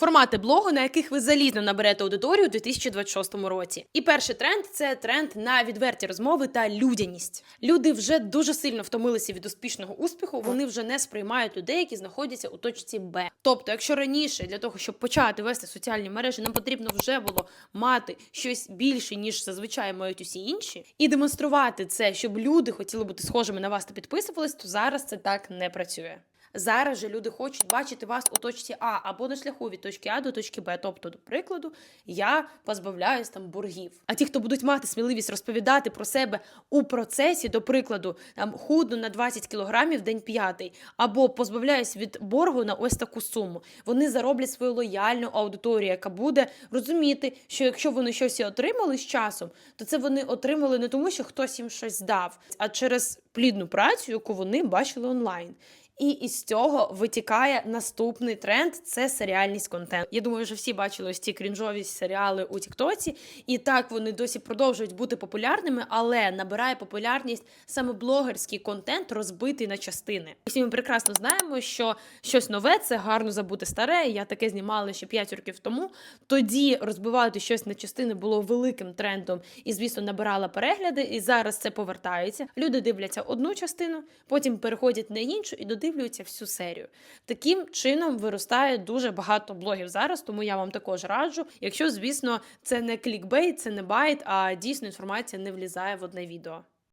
Формати блогу, на яких ви залізно наберете аудиторію у 2026 році. І перший тренд це тренд на відверті розмови та людяність. Люди вже дуже сильно втомилися від успішного успіху. Вони вже не сприймають людей, які знаходяться у точці Б. Тобто, якщо раніше для того, щоб почати вести соціальні мережі, нам потрібно вже було мати щось більше, ніж зазвичай мають усі інші, і демонструвати це, щоб люди хотіли бути схожими на вас та підписувались, то зараз це так не працює. Зараз же люди хочуть бачити вас у точці А або на шляху від точки А до точки Б. Тобто, до прикладу, я позбавляюсь там боргів. А ті, хто будуть мати сміливість розповідати про себе у процесі, до прикладу, там худну на 20 кілограмів день п'ятий, або позбавляюсь від боргу на ось таку суму. Вони зароблять свою лояльну аудиторію, яка буде розуміти, що якщо вони щось і отримали з часом, то це вони отримали не тому, що хтось їм щось дав, а через плідну працю, яку вони бачили онлайн. І із цього витікає наступний тренд це серіальність контент. Я думаю, вже всі бачили ось ці крінжові серіали у Тіктоці, і так вони досі продовжують бути популярними, але набирає популярність саме блогерський контент, розбитий на частини. Всі ми прекрасно знаємо, що щось нове це гарно забути старе. Я таке знімала ще 5 років тому. Тоді розбивати щось на частини було великим трендом і, звісно, набирала перегляди. І зараз це повертається. Люди дивляться одну частину, потім переходять на іншу і додивляються всю серію. Таким чином виростає дуже багато блогів зараз, тому я вам також раджу. Якщо, звісно, це не клікбейт, це не байт, а дійсно інформація не влізає в одне відео.